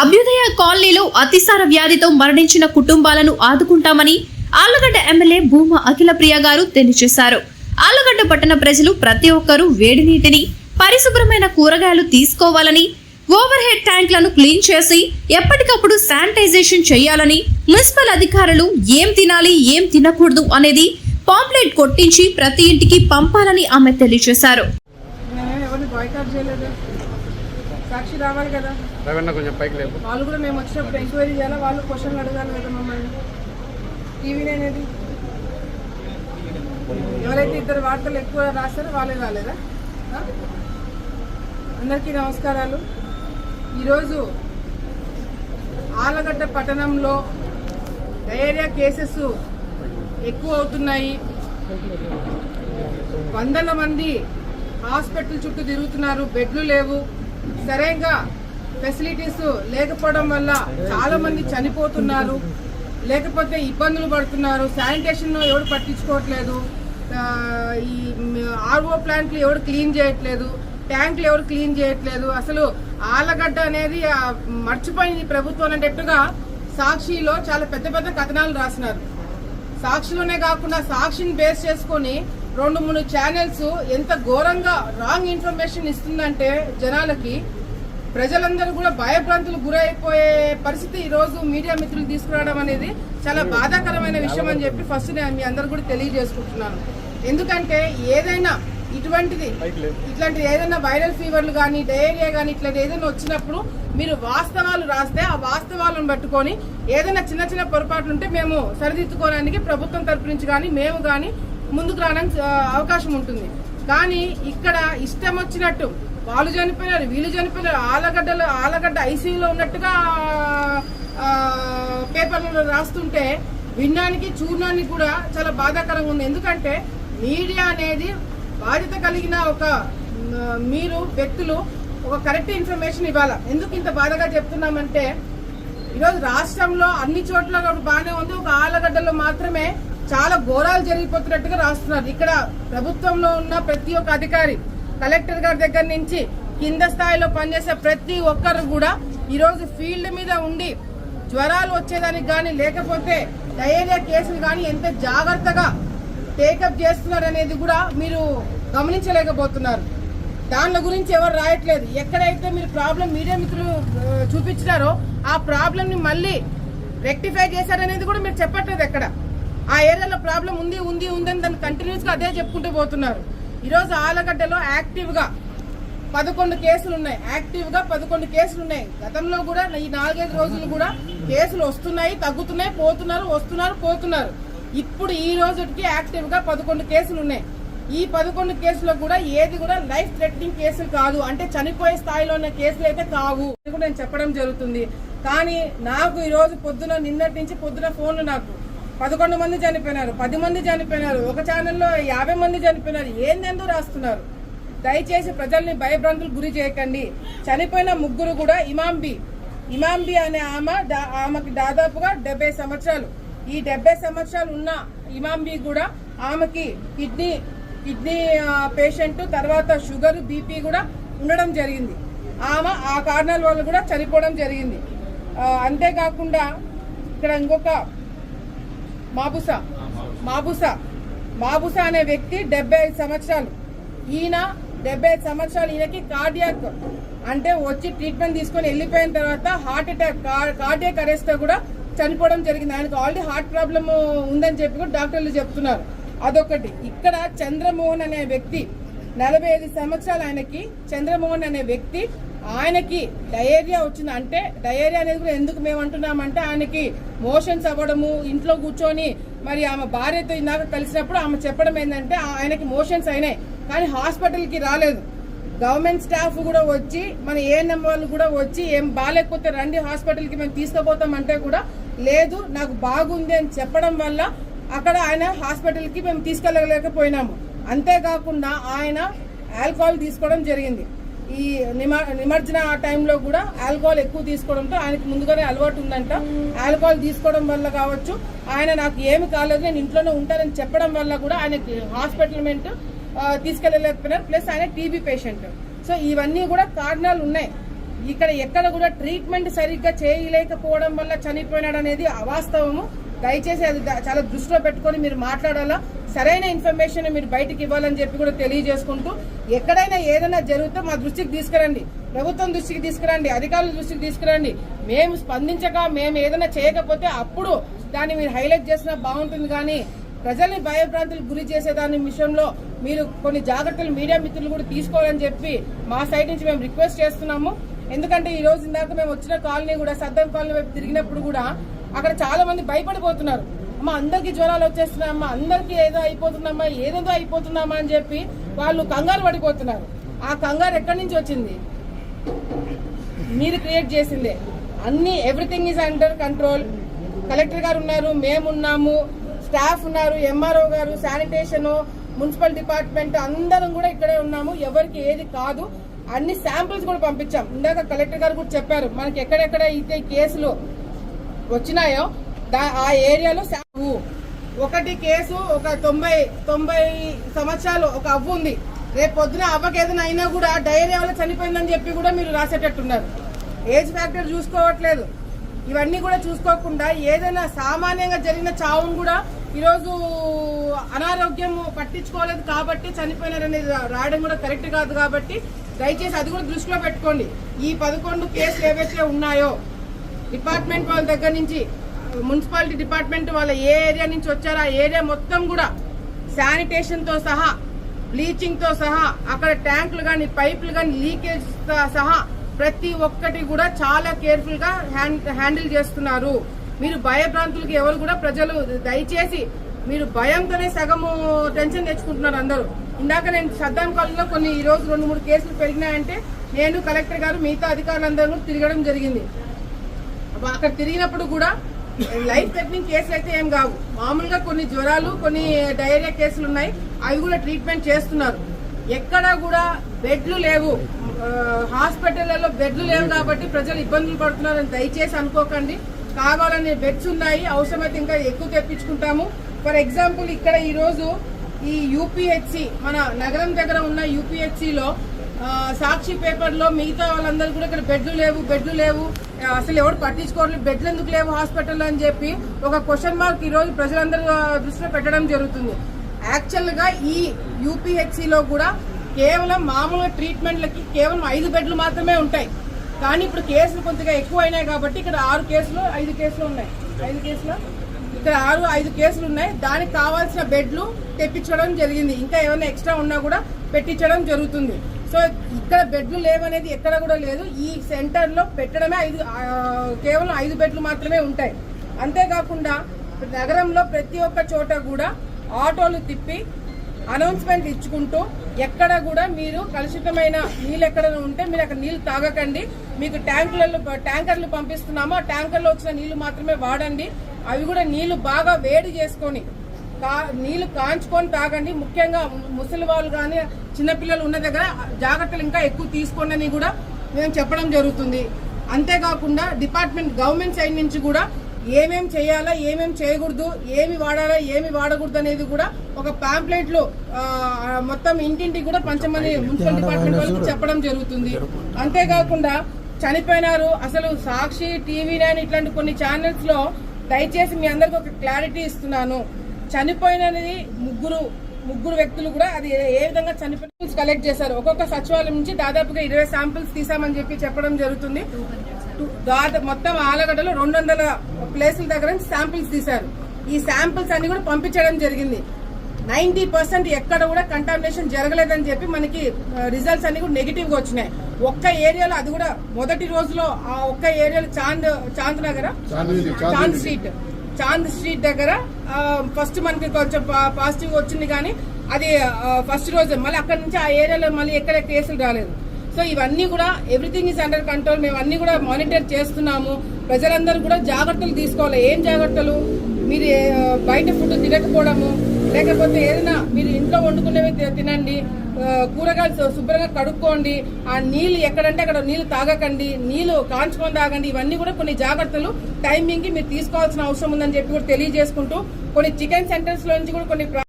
అభ్యుదయ కాలనీలో అతిసార వ్యాధితో మరణించిన కుటుంబాలను ఆదుకుంటామని ఆళ్ళగడ్డ ఎమ్మెల్యే భూమా అఖిలప్రియ గారు తెలియజేశారు. ఆళ్ళగడ్డ పట్టణ ప్రజలు ప్రతి ఒక్కరూ వేడి నీటిని పరిశుభ్రమైన కూరగాయలు తీసుకోవాలని ఓవర్ హెడ్ ట్యాంక్లను క్లీన్ చేసి ఎప్పటికప్పుడు శానిటైజేషన్ చేయాలని మున్సిపల్ అధికారులు ఏం తినాలి ఏం తినకూడదు అనేది పాంప్లెట్ కొట్టించి ప్రతి ఇంటికి పంపాలని ఆమె తెలియజేశారు. సాక్షి రావాలి కదా. రవణ కొంచెం పైకి లేపు. వాళ్ళు కూడా మేము వచ్చినప్పుడు ఎంక్వైరీ చేయాలి? వాళ్ళు క్వశ్చన్లు అడగాలి కదా మమ్మల్ని. టీవీ అనేది ఎవరైతే ఇద్దరు వార్తలు ఎక్కువ రాస్తారో వాళ్ళే రాలేదా? అందరికీ నమస్కారాలు. ఈరోజు ఆలగడ్డ పట్టణంలో డయేరియా కేసెస్ ఎక్కువ అవుతున్నాయి. వందల మంది హాస్పిటల్ చుట్టూ తిరుగుతున్నారు. బెడ్లు లేవు. సరేగా ఫెసిలిటీస్ లేకపోవడం వల్ల చాలా మంది చనిపోతున్నారు. లేకపోతే ఇబ్బందులు పడుతున్నారు. శానిటేషన్ ఎవరు పట్టించుకోవట్లేదు. ఈ ఆర్ఓ ప్లాంట్లు ఎవరు క్లీన్ చేయట్లేదు. ట్యాంకులు ఎవరు క్లీన్ చేయట్లేదు. అసలు ఆలగడ్డ అనేది మర్చిపోయింది ప్రభుత్వం అనేటట్టుగా సాక్షిలో చాలా పెద్ద పెద్ద కథనాలు రాసినారు. సాక్షిలోనే కాకుండా సాక్షిని బేస్ చేసుకొని రెండు మూడు ఛానల్స్ ఎంత ఘోరంగా రాంగ్ ఇన్ఫర్మేషన్ ఇస్తుందంటే జనాలకి ప్రజలందరూ కూడా భయభ్రాంతులు గురైపోయే పరిస్థితి ఈరోజు రోజు మీడియా మిత్రులు తీసుకురావడం అనేది చాలా బాధాకరమైన విషయం అని చెప్పి ఫస్ట్ నేను మీ అందరు కూడా తెలియజేసుకుంటున్నాను. ఎందుకంటే ఏదైనా ఇటువంటిది ఇట్లాంటి ఏదైనా వైరల్ ఫీవర్లు కానీ డయేరియా కానీ ఇట్లాంటి ఏదైనా వచ్చినప్పుడు మీరు వాస్తవాలు రాస్తే ఆ వాస్తవాలను పట్టుకొని ఏదైనా చిన్న చిన్న పొరపాట్లు ఉంటే మేము సరిదిద్దుకోవడానికి ప్రభుత్వం తరపు నుంచి కానీ మేము కానీ ముందుకు రావడానికి అవకాశం ఉంటుంది. కానీ ఇక్కడ ఇష్టం వచ్చినట్టు వాళ్ళు చనిపోయారు వీళ్ళు చనిపోయారు ఆలగడ్డలో ఆలగడ్డ ఐసీయూలో ఉన్నట్టుగా పేపర్లలో రాస్తుంటే వినడానికి చూడడానికి కూడా చాలా బాధాకరంగా ఉంది. ఎందుకంటే మీడియా అనేది బాధ్యత కలిగిన ఒక మీరు వ్యక్తులు ఒక కరెక్ట్ ఇన్ఫర్మేషన్ ఇవ్వాలా? ఎందుకు ఇంత బాధగా చెప్తున్నామంటే ఈరోజు రాష్ట్రంలో అన్ని చోట్ల బాగానే ఉంది. ఒక ఆలగడ్డలో మాత్రమే చాలా ఘోరాలు జరిగిపోతున్నట్టుగా రాస్తున్నారు. ఇక్కడ ప్రభుత్వంలో ఉన్న ప్రతి ఒక్క అధికారి కలెక్టర్ గారి దగ్గర నుంచి కింద స్థాయిలో పనిచేసే ప్రతి ఒక్కరు కూడా ఈరోజు ఫీల్డ్ మీద ఉండి జ్వరాలు వచ్చేదానికి కానీ లేకపోతే డయేరియా కేసులు కానీ ఎంత జాగ్రత్తగా టేకప్ చేస్తున్నారు అనేది కూడా మీరు గమనించలేకపోతున్నారు. దాని గురించి ఎవరు రాయట్లేదు. ఎక్కడైతే మీరు ప్రాబ్లం మీడియా మిత్రులు చూపించినారో ఆ ప్రాబ్లంని మళ్ళీ రెక్టిఫై చేశారనేది కూడా మీరు చెప్పట్లేదు ఎక్కడ. ఆ ఏరియాలో ప్రాబ్లం ఉంది ఉంది ఉందని దాన్ని కంటిన్యూస్గా అదే చెప్పుకుంటూ పోతున్నారు. ఈరోజు ఆలగడ్డలో యాక్టివ్గా పదకొండు కేసులు ఉన్నాయి యాక్టివ్గా పదకొండు కేసులు ఉన్నాయి గతంలో కూడా ఈ నాలుగైదు రోజులు కూడా కేసులు వస్తున్నాయి తగ్గుతున్నాయి పోతున్నారు వస్తున్నారు పోతున్నారు. ఇప్పుడు ఈ రోజుకి యాక్టివ్గా పదకొండు కేసులు ఉన్నాయి ఈ పదకొండు కేసులో కూడా ఏది కూడా లైఫ్ థ్రెటనింగ్ కేసులు కాదు. అంటే చనిపోయే స్థాయిలో ఉన్న కేసులు అయితే కావు అని కూడా నేను చెప్పడం జరుగుతుంది. కానీ నాకు ఈరోజు పొద్దున నిన్నటి నుంచి పొద్దున ఫోన్లు నాకు పదకొండు మంది చనిపోయినారు పది మంది చనిపోయినారు ఒక ఛానల్లో యాభై మంది చనిపోయినారు. ఏందెందుకు రాస్తున్నారు? దయచేసి ప్రజల్ని భయభ్రాంతులు గురి చేయకండి. చనిపోయిన ముగ్గురు కూడా ఇమాంబి ఇమాంబి అనే ఆమె ఆమెకి దాదాపుగా డెబ్బై సంవత్సరాలు. ఈ డెబ్బై సంవత్సరాలు ఉన్న ఇమాంబి కూడా ఆమెకి కిడ్నీ కిడ్నీ పేషెంట్ తర్వాత షుగర్ బీపీ కూడా ఉండడం జరిగింది. ఆమె ఆ కారణాల వల్ల కూడా చనిపోవడం జరిగింది. అంతేకాకుండా ఇక్కడ ఇంకొక మాబుసా. మాబుసా. మాబుసా. అనే వ్యక్తి డెబ్బై ఐదు సంవత్సరాలు. ఈయన డెబ్బై ఐదు సంవత్సరాలు ఈయనకి కార్డియాక్ అంటే వచ్చి ట్రీట్మెంట్ తీసుకొని వెళ్ళిపోయిన తర్వాత హార్ట్ అటాక్ కార్డియాక్ అరెస్ట్తో కూడా చనిపోవడం జరిగింది. ఆయనకు ఆల్రెడీ హార్ట్ ప్రాబ్లమ్ ఉందని చెప్పి కూడా డాక్టర్లు చెప్తున్నారు. అదొకటి. ఇక్కడ చంద్రమోహన్ అనే వ్యక్తి నలభై ఐదు సంవత్సరాలు ఆయనకి చంద్రమోహన్ అనే వ్యక్తి ఆయనకి డయేరియా వచ్చింది అంటే డయేరియా అనేది కూడా ఎందుకు మేము అంటున్నామంటే ఆయనకి మోషన్స్ అవ్వడము ఇంట్లో కూర్చొని మరి ఆమె భార్యతో ఇందాక కలిసినప్పుడు ఆమె చెప్పడం ఏంటంటే ఆయనకి మోషన్స్ అయినాయి కానీ హాస్పిటల్కి రాలేదు. గవర్నమెంట్ స్టాఫ్ కూడా వచ్చి మన ఏఎన్ఎం వాళ్ళు కూడా వచ్చి ఏం బాగాలేకపోతే రండి హాస్పిటల్కి మేము తీసుకుపోతామంటే కూడా లేదు నాకు బాగుంది అని చెప్పడం వల్ల అక్కడ ఆయన హాస్పిటల్కి మేము తీసుకెళ్ళలేకపోయినాము. అంతేకాకుండా ఆయన ఆల్కహాల్ తీసుకోవడం జరిగింది. ఈ నిమ నిమజ్జన ఆ టైంలో కూడా ఆల్కహాల్ ఎక్కువ తీసుకోవడంతో ఆయనకు ముందుగానే అలవాటు ఉందంట. ఆల్కహాల్ తీసుకోవడం వల్ల కావచ్చు ఆయన నాకు ఏమి కాలేదు నేను ఇంట్లోనే ఉంటానని చెప్పడం వల్ల కూడా ఆయనకి హాస్పిటల్మెంట్ తీసుకెళ్ళలేకపోయినారు. ప్లస్ ఆయన టీబీ పేషెంట్. సో ఇవన్నీ కూడా కారణాలు ఉన్నాయి. ఇక్కడ ఎక్కడ కూడా ట్రీట్మెంట్ సరిగ్గా చేయలేకపోవడం వల్ల చనిపోయినాడు అనేది అవాస్తవము. దయచేసి అది చాలా దృష్టిలో పెట్టుకొని మీరు మాట్లాడాలా? సరైన ఇన్ఫర్మేషన్ మీరు బయటకు ఇవ్వాలని చెప్పి కూడా తెలియజేసుకుంటూ ఎక్కడైనా ఏదైనా జరిగితే మా దృష్టికి తీసుకురండి. ప్రభుత్వం దృష్టికి తీసుకురండి అధికారుల దృష్టికి తీసుకురండి. మేము స్పందించక మేము ఏదైనా చేయకపోతే అప్పుడు దాన్ని మీరు హైలైట్ చేసినా బాగుంటుంది. కానీ ప్రజల్ని భయభ్రాంతులకు గురి చేసేదాని విషయంలో మీరు కొన్ని జాగ్రత్తలు మీడియా మిత్రులు కూడా తీసుకోవాలని చెప్పి మా సైడ్ నుంచి మేము రిక్వెస్ట్ చేస్తున్నాము. ఎందుకంటే ఈ రోజు ఇందాక మేము వచ్చిన కాలనీ కూడా సద్దం కాలనీ వైపు తిరిగినప్పుడు కూడా అక్కడ చాలా మంది భయపడిపోతున్నారు. అమ్మ అందరికీ జ్వరాలు వచ్చేస్తున్నాయమ్మా అందరికీ ఏదో అయిపోతుందమ్మా ఏదేదో అయిపోతుందమ్మా అని చెప్పి వాళ్ళు కంగారు పడిపోతున్నారు. ఆ కంగారు ఎక్కడి నుంచి వచ్చింది? మీరు క్రియేట్ చేసిందే. అన్ని everything is under control collector గారు ఉన్నారు మేమున్నాము స్టాఫ్ ఉన్నారు ఎంఆర్ఓ గారు శానిటేషన్ మున్సిపల్ డిపార్ట్మెంట్ అందరం కూడా ఇక్కడే ఉన్నాము ఎవరికి ఏది కాదు. అన్ని శాంపిల్స్ కూడా పంపించాం. ఇందాక కలెక్టర్ గారు కూడా చెప్పారు మనకి ఎక్కడెక్కడ అయితే కేసులు వచ్చినాయో ఆ ఏరియాలో ఒకటి కేసు ఒక తొంభై తొంభై సంవత్సరాలు ఒక అవ్వు ఉంది. రేపు పొద్దున అవ్వకి ఏదైనా అయినా కూడా డైరియా వల్ల చనిపోయిందని చెప్పి కూడా మీరు రాసేటట్టున్నారు. Age factor చూసుకోవట్లేదు. ఇవన్నీ కూడా చూసుకోకుండా ఏదైనా సామాన్యంగా జరిగిన చావును కూడా ఈరోజు అనారోగ్యం పట్టించుకోలేదు కాబట్టి చనిపోయినారనేది రాయడం కూడా కరెక్ట్ కాదు కాబట్టి దయచేసి అది కూడా దృష్టిలో పెట్టుకోండి. ఈ పదకొండు కేసులు ఏవైతే ఉన్నాయో డిపార్ట్మెంట్ వాళ్ళ దగ్గర నుంచి మున్సిపాలిటీ డిపార్ట్మెంట్ వాళ్ళ ఏ ఏరియా నుంచి వచ్చారో. ఆ ఏరియా మొత్తం కూడా శానిటేషన్తో సహా బ్లీచింగ్తో సహా అక్కడ ట్యాంకులు కానీ పైపులు కానీ లీకేజ్ సహా ప్రతి ఒక్కటి కూడా చాలా కేర్ఫుల్గా హ్యాండిల్ చేస్తున్నారు. మీరు భయభ్రాంతులకి ఎవరు కూడా ప్రజలు దయచేసి మీరు భయంతోనే సగము టెన్షన్ తెచ్చుకుంటున్నారు అందరూ. ఇందాక నేను సద్దాం కాలంలో కొన్ని ఈ రోజు రెండు మూడు కేసులు పెరిగినాయంటే నేను కలెక్టర్ గారు మిగతా అధికారులందరూ తిరగడం జరిగింది. అక్కడ తిరిగినప్పుడు కూడా లైఫ్ థ్రెటనింగ్ కేసులు అయితే ఏం కావు. మామూలుగా కొన్ని జ్వరాలు కొన్ని డయేరియా కేసులు ఉన్నాయి. అవి కూడా ట్రీట్మెంట్ చేస్తున్నారు. ఎక్కడా కూడా బెడ్లు లేవు. ఆ, హాస్పిటళ్ళలో బెడ్లు లేవు కాబట్టి ప్రజలు ఇబ్బందులు పడుతున్నారని దయచేసి అనుకోకండి. కావాలని బెడ్స్ ఉన్నాయి. అవసరమైతే ఇంకా ఎక్కువ తెప్పించుకుంటాము. ఫర్ ఎగ్జాంపుల్ ఇక్కడ ఈరోజు ఈ యూపీహెచ్సి మన నగరం దగ్గర ఉన్న యూపీహెచ్సిలో సాక్షి పేపర్లో మిగతా వాళ్ళందరూ కూడా ఇక్కడ బెడ్లు లేవు బెడ్లు లేవు. అసలు ఎవరు పట్టించుకోవట్లేదు బెడ్లు ఎందుకు లేవు హాస్పిటల్లో అని చెప్పి ఒక క్వశ్చన్ మార్క్ ఈరోజు ప్రజలందరూ దృష్టిలో పెట్టడం జరుగుతుంది. యాక్చువల్గా ఈ యూపీహెచ్సిలో కూడా కేవలం మామూలుగా ట్రీట్మెంట్లకి కేవలం ఐదు బెడ్లు మాత్రమే ఉంటాయి. కానీ ఇప్పుడు కేసులు కొద్దిగా ఎక్కువైనాయి కాబట్టి ఇక్కడ ఆరు కేసులు ఐదు కేసులు ఉన్నాయి. ఐదు కేసులు? ఇక్కడ ఆరు ఐదు కేసులు ఉన్నాయి. దానికి కావాల్సిన బెడ్లు తెప్పించడం జరిగింది. ఇంకా ఏమైనా ఎక్స్ట్రా ఉన్నా కూడా పెట్టించడం జరుగుతుంది. సో ఇక్కడ బెడ్లు లేవనేది ఎక్కడ కూడా లేదు. ఈ సెంటర్లో పెట్టడమే ఐదు కేవలం ఐదు బెడ్లు మాత్రమే ఉంటాయి. అంతేకాకుండా నగరంలో ప్రతి ఒక్క చోట కూడా ఆటోలు తిప్పి అనౌన్స్మెంట్ ఇచ్చుకుంటూ ఎక్కడ కూడా మీరు కలుషితమైన నీళ్ళు ఎక్కడ ఉంటే మీరు అక్కడ నీళ్ళు తాగకండి. మీకు ట్యాంకులలో ట్యాంకర్లు పంపిస్తున్నాము. ఆ ట్యాంకర్లో వచ్చిన నీళ్ళు మాత్రమే వాడండి. అవి కూడా నీళ్ళు బాగా వేడి చేసుకొని కా- నీళ్ళు కాంచుకొని తాగండి. ముఖ్యంగా ముసలి వాళ్ళు కానీ చిన్నపిల్లలు ఉన్న దగ్గర జాగ్రత్తలు ఇంకా ఎక్కువ తీసుకోండి అని కూడా మేము చెప్పడం జరుగుతుంది. అంతేకాకుండా డిపార్ట్మెంట్ గవర్నమెంట్ సైడ్ నుంచి కూడా ఏమేం చేయాలా ఏమేం చేయకూడదు ఏమి వాడాలా ఏమి వాడకూడదు అనేది కూడా ఒక పాంప్లెట్లో ఆ, మొత్తం ఇంటింటికి కూడా పంచమని మున్సిపల్ డిపార్ట్మెంట్ వాళ్ళకి చెప్పడం జరుగుతుంది. అంతేకాకుండా చనిపోయినారు. అసలు సాక్షి టీవీ నైన్ ఇట్లాంటి కొన్ని ఛానల్స్లో దయచేసి మీ అందరికి ఒక క్లారిటీ ఇస్తున్నాను. చనిపోయినది ముగ్గురు ముగ్గురు వ్యక్తులు కూడా అది ఏ విధంగా చనిపోయిన కలెక్ట్ చేశారు. ఒక్కొక్క సచివాలయం నుంచి దాదాపుగా ఇరవై శాంపిల్స్ తీసామని చెప్పి చెప్పడం జరుగుతుంది. దాదాపు మొత్తం ఆలగడ్డలో రెండు వందల ప్లేసుల దగ్గర నుంచి శాంపిల్స్ తీశారు. ఈ శాంపిల్స్ అన్ని కూడా పంపించడం జరిగింది. నైన్టీ పర్సెంట్ ఎక్కడ కూడా కంటామినేషన్ జరగలేదని చెప్పి మనకి రిజల్ట్స్ అన్ని కూడా నెగిటివ్గా వచ్చినాయి. ఒక్క ఏరియాలో అది కూడా మొదటి రోజులో ఆ ఒక్క ఏరియాలో చాంద్ చాంద్ నగర? చాంద్ స్ట్రీట్. చాంద్ స్ట్రీట్ దగ్గర ఫస్ట్ మనకి కొంచెం పాజిటివ్ వచ్చింది కానీ అది ఫస్ట్ రోజు. మళ్ళీ అక్కడ నుంచి ఆ ఏరియాలో మళ్ళీ ఎక్కడ కేసులు రాలేదు. సో ఇవన్నీ కూడా ఎవ్రీథింగ్ ఇస్ అండర్ కంట్రోల్ మేము అన్ని కూడా మానిటర్ చేస్తున్నాము. ప్రజలందరూ కూడా జాగ్రత్తలు తీసుకోవాలి. ఏం జాగ్రత్తలు? మీరు బయట ఫుడ్ తినకపోవడము లేకపోతే ఏదైనా మీరు ఇంట్లో వండుకునేవి తి- తినండి కూరగాయలు శుభ్రంగా కడుక్కోండి. ఆ నీళ్ళు ఎక్కడంటే అక్కడ నీళ్ళు తాగకండి. నీళ్ళు కాంచుకొని తాగండి. ఇవన్నీ కూడా కొన్ని జాగ్రత్తలు టైమింగ్కి మీరు తీసుకోవాల్సిన అవసరం ఉందని చెప్పి కూడా తెలియజేసుకుంటూ కొన్ని చికెన్ సెంటర్స్లో నుంచి కూడా కొన్ని